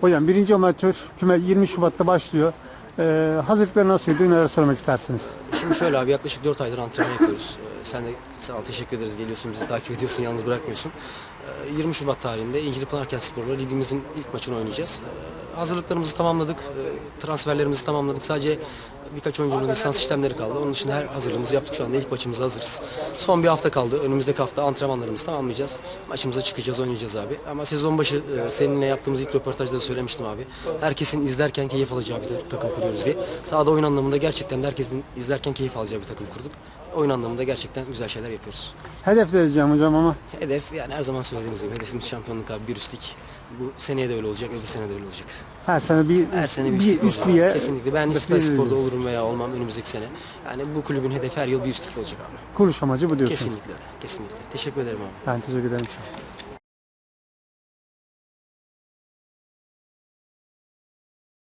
Hocam birinci amatör küme 20 Şubat'ta başlıyor. Ee, hazırlıklar nasıl gidiyor? Neler söylemek istersiniz? Şimdi şöyle abi yaklaşık 4 aydır antrenman yapıyoruz. Ee, Sen de sağ ol teşekkür ederiz geliyorsun bizi takip ediyorsun yalnız bırakmıyorsun. Ee, 20 Şubat tarihinde İncilipınar Kent Spor'la ligimizin ilk maçını oynayacağız. Ee, Hazırlıklarımızı tamamladık, ee, transferlerimizi tamamladık. Sadece birkaç oyuncumuzun lisans işlemleri kaldı. Onun dışında her hazırlığımızı yaptık şu anda ilk maçımıza hazırız. Son bir hafta kaldı. Önümüzdeki hafta antrenmanlarımızı tamamlayacağız. Maçımıza çıkacağız, oynayacağız abi. Ama sezon başı e, seninle yaptığımız ilk röportajda da söylemiştim abi. Herkesin izlerken keyif alacağı bir ta- takım kuruyoruz diye. Sahada oyun anlamında gerçekten de herkesin izlerken keyif alacağı bir takım kurduk. Oyun anlamında gerçekten güzel şeyler yapıyoruz. Hedef de diyeceğim hocam ama Hedef yani her zaman söylediğimiz gibi hedefimiz şampiyonluk abi bir üstlük. Bu seneye de öyle olacak, öbür sene de öyle olacak. Her sene bir, Her sene bir, bir üstlüğe. Kesinlikle. Ben İstiklal Spor'da olurum veya olmam önümüzdeki sene. Yani bu kulübün hedefi her yıl bir üstlük olacak abi. Kuruluş amacı bu diyorsun. Kesinlikle. Kesinlikle. Teşekkür ederim abi. Ben teşekkür ederim.